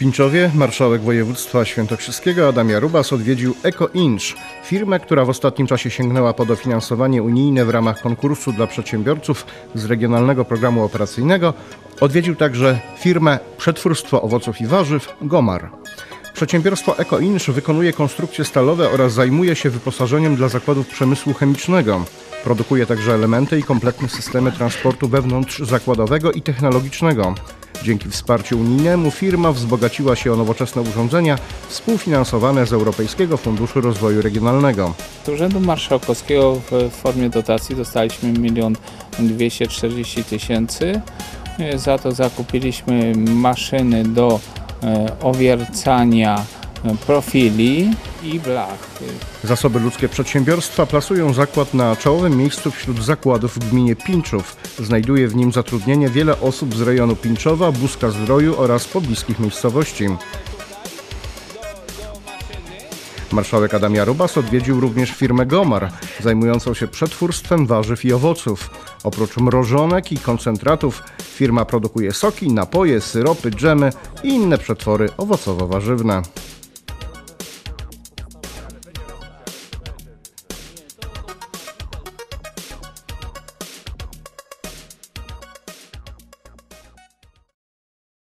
Pińczowie marszałek województwa świętokrzyskiego Adam Jarubas odwiedził EcoInch, firmę, która w ostatnim czasie sięgnęła po dofinansowanie unijne w ramach konkursu dla przedsiębiorców z regionalnego programu operacyjnego. Odwiedził także firmę Przetwórstwo Owoców i Warzyw Gomar. Przedsiębiorstwo EcoInch wykonuje konstrukcje stalowe oraz zajmuje się wyposażeniem dla zakładów przemysłu chemicznego. Produkuje także elementy i kompletne systemy transportu wewnątrzzakładowego i technologicznego. Dzięki wsparciu unijnemu firma wzbogaciła się o nowoczesne urządzenia współfinansowane z Europejskiego Funduszu Rozwoju Regionalnego. Z Urzędu Marszałkowskiego w formie dotacji dostaliśmy 1 240 tysięcy. Za to zakupiliśmy maszyny do e, owiercania profili i blach. Zasoby ludzkie przedsiębiorstwa plasują zakład na czołowym miejscu wśród zakładów w gminie Pinczów. Znajduje w nim zatrudnienie wiele osób z rejonu Pinczowa, Buzka Zdroju oraz pobliskich miejscowości. Marszałek Adam Jarubas odwiedził również firmę Gomar, zajmującą się przetwórstwem warzyw i owoców. Oprócz mrożonek i koncentratów, firma produkuje soki, napoje, syropy, dżemy i inne przetwory owocowo-warzywne.